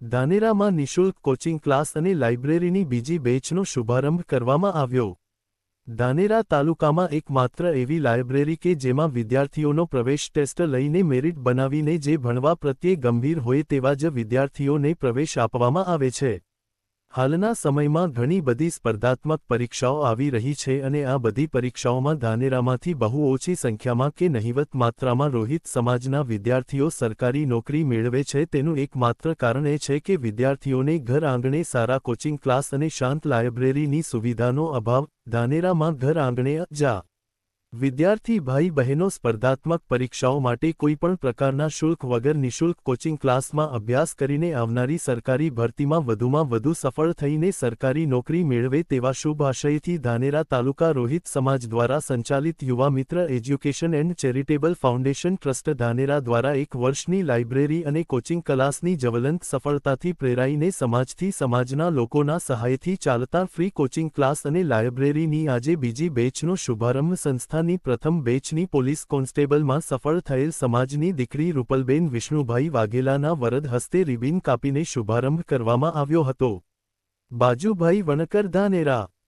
ધાનેરામાં નિઃશુલ્ક coaching class અને લાઇબ્રેરીની બીજી બેચનો શુભારંભ કરવામાં આવ્યો. ધાનેરા તાલુકામાં એકમાત્ર એવી લાઇબ્રેરી કે જેમાં વિદ્યાર્થીઓનો પ્રવેશ ટેસ્ટ લઈને મેરિટ બનાવીને જે ભણવા પ્રત્યે ગંભીર હોય તેવા જ વિદ્યાર્થીઓને પ્રવેશ આપવામાં આવે છે. હાલના સમયમાં ઘણી બધી સ્પર્ધાત્મક પરીક્ષાઓ આવી રહી છે અને આ બધી પરીક્ષાઓમાં ધાનેરામાંથી બહુ ઓછી સંખ્યામાં કે નહિવત માત્રામાં રોહિત સમાજના વિદ્યાર્થીઓ સરકારી નોકરી મેળવે છે તેનું એકમાત્ર કારણ એ છે કે વિદ્યાર્થીઓને ઘર આંગણે સારા કોચિંગ ક્લાસ અને શાંત લાયબ્રેરીની સુવિધાનો અભાવ. ધાનેરામાં ઘર આંગણે જા. વિદ્યાર્થી ભાઈ બહેનો સ્પર્ધાત્મક પરીક્ષાઓ માટે કોઈપણ પ્રકારના શુલ્ક વગર નિઃશુલ્ક કોચિંગ ક્લાસમાં અભ્યાસ કરીને આવનારી સરકારી ભરતીમાં વધુમાં વધુ સફળ થઈને સરકારી નોકરી મેળવે તેવા શુભ આશયથી ધાનેરા તાલુકા રોહિત સમાજ દ્વારા સંચાલિત યુવા મિત્ર education and charitable foundation trust Dhanera દ્વારા એક વર્ષની લાઇબ્રેરી અને કોચિંગ ક્લાસની જવલંત સફળતાથી પ્રેરાઈને સમાજથી સમાજના લોકોના સહાયથી ચાલતા ફ્રી કોચિંગ ક્લાસ અને લાઇબ્રેરીની આજે બીજી બેચનો શુભારંભ સંસ્થાની પ્રથમ બેચની પોલીસ કોન્સ્ટેબલમાં સફળ થયેલ સમાજની દીકરી રૂપલબેન વિષ્ણુભાઈ વાઘેલાના વરદ હસ્તે રિબિન કાપીને શુભારંભ કરવામાં આવ્યો હતો. બાજુભાઈ વણકર ધાનેરા